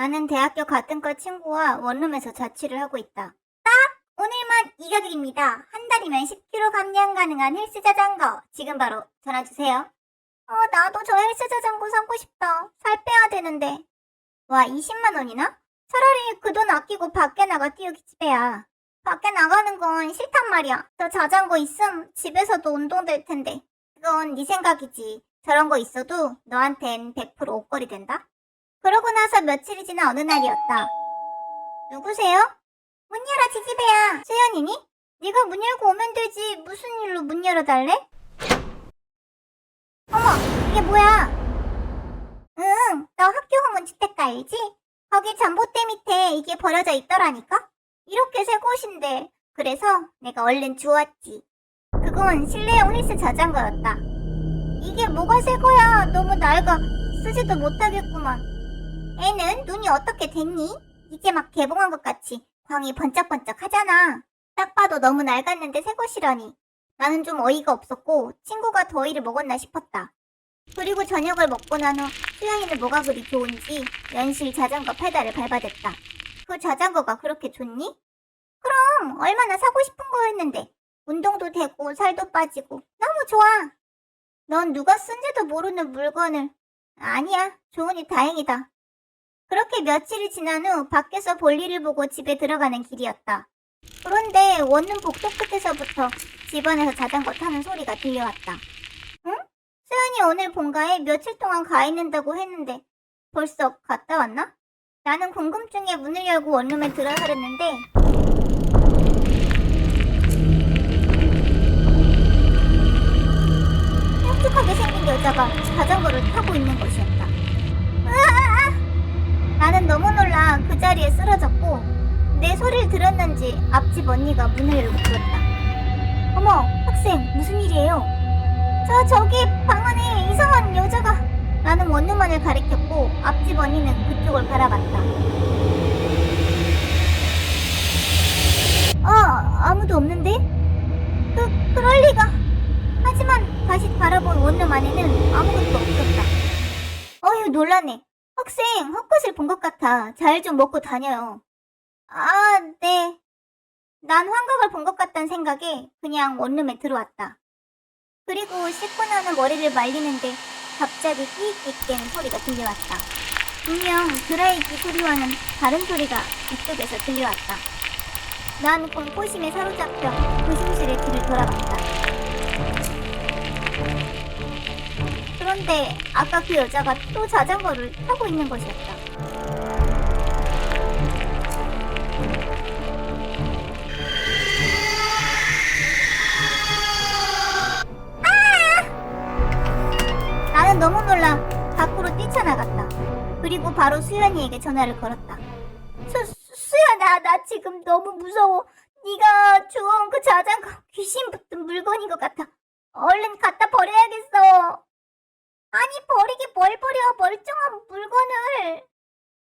나는 대학교 같은 과 친구와 원룸에서 자취를 하고 있다. 딱 오늘만 이 가격입니다. 한 달이면 10kg 감량 가능한 헬스 자전거. 지금 바로 전화 주세요. 어, 나도 저 헬스 자전거 사고 싶다. 살 빼야 되는데. 와, 20만 원이나? 차라리 그 돈 아끼고 밖에 나가 뛰어기 집에야. 밖에 나가는 건 싫단 말이야. 저 자전거 있음 집에서도 운동될 텐데. 그건 네 생각이지. 저런 거 있어도 너한텐 100% 옷걸이 된다? 그러고 나서 며칠이 지나 어느 날이었다. 누구세요? 문 열어 지지배야. 수연이니? 네가 문 열고 오면 되지. 무슨 일로 문 열어달래? 어머, 이게 뭐야? 응, 너 학교 후문 주택가 알지? 거기 전봇대 밑에 이게 버려져 있더라니까? 이렇게 새 곳인데. 그래서 내가 얼른 주웠지. 그건 실내용 헬스 자전거였다. 이게 뭐가 새 거야? 너무 낡아. 쓰지도 못하겠구만. 애는 눈이 어떻게 됐니? 이제 막 개봉한 것 같이 광이 번쩍번쩍 하잖아. 딱 봐도 너무 낡았는데 새 것이라니. 나는 좀 어이가 없었고 친구가 더위를 먹었나 싶었다. 그리고 저녁을 먹고 난 후 수연이는 뭐가 그리 좋은지 연실 자전거 페달을 밟아댔다. 그 자전거가 그렇게 좋니? 그럼 얼마나 사고 싶은 거였는데 운동도 되고 살도 빠지고 너무 좋아. 넌 누가 쓴지도 모르는 물건을 아니야 좋으니 다행이다. 그렇게 며칠이 지난 후 밖에서 볼일을 보고 집에 들어가는 길이었다. 그런데 원룸 복도 끝에서부터 집안에서 자전거 타는 소리가 들려왔다. 응? 수연이 오늘 본가에 며칠 동안 가 있는다고 했는데 벌써 갔다 왔나? 나는 궁금증에 문을 열고 원룸에 들어서렸는데 소리를 들었는지 앞집 언니가 문을 열고 불었다. 어머, 학생 무슨 일이에요? 저 저기 방 안에 이상한 여자가 나는 원룸만을 가리켰고 앞집 언니는 그쪽을 바라봤다. 아, 아무도 없는데? 그, 그럴 리가. 하지만 다시 바라본 원룸 안에는 아무것도 없었다. 어휴, 놀라네. 학생, 헛것을 본 것 같아. 잘 좀 먹고 다녀요. 아, 네. 난 환각을 본 것 같다는 생각에 그냥 원룸에 들어왔다. 그리고 씻고 나는 머리를 말리는데 갑자기 끼익끼익 대는 소리가 들려왔다. 분명 드라이기 소리와는 다른 소리가 이쪽에서 들려왔다. 난 공포심에 사로잡혀 조심스레 뒤를 돌아봤다. 그런데 아까 그 여자가 또 자전거를 타고 있는 것이었다. 그리고 바로 수연이에게 전화를 걸었다. 수, 수, 수연아, 나 지금 너무 무서워. 네가 주워온 그 자전거 귀신 붙은 물건인 것 같아. 얼른 갖다 버려야겠어. 아니, 버리기 뭘 버려, 멀쩡한 물건을.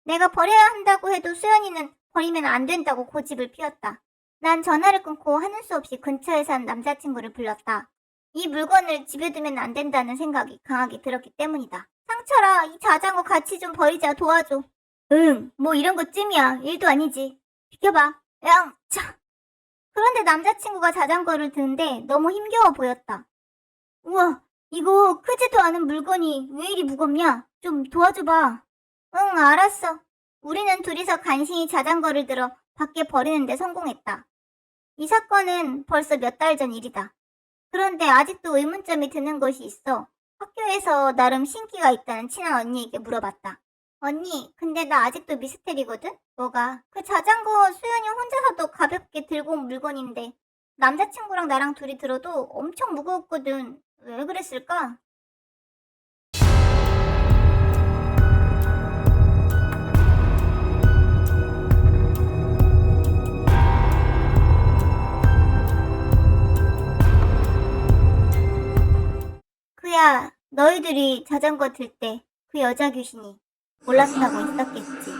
내가 버려야 한다고 해도 수연이는 버리면 안 된다고 고집을 피웠다. 난 전화를 끊고 하는 수 없이 근처에 산 남자친구를 불렀다. 이 물건을 집에 두면 안 된다는 생각이 강하게 들었기 때문이다. 상철아, 이 자전거 같이 좀 버리자 도와줘. 응, 뭐 이런 것쯤이야. 일도 아니지. 비켜봐. 양, 차. 그런데 남자친구가 자전거를 드는데 너무 힘겨워 보였다. 우와, 이거 크지도 않은 물건이 왜 이리 무겁냐? 좀 도와줘봐. 응, 알았어. 우리는 둘이서 간신히 자전거를 들어 밖에 버리는데 성공했다. 이 사건은 벌써 몇 달 전 일이다. 그런데 아직도 의문점이 드는 것이 있어 학교에서 나름 신기가 있다는 친한 언니에게 물어봤다. 언니, 근데 나 아직도 미스테리거든? 뭐가? 그 자전거 수연이 혼자서도 가볍게 들고 온 물건인데 남자친구랑 나랑 둘이 들어도 엄청 무거웠거든. 왜 그랬을까? 그야, 너희들이 자전거 들 때 그 여자 귀신이 올라타고 있었겠지.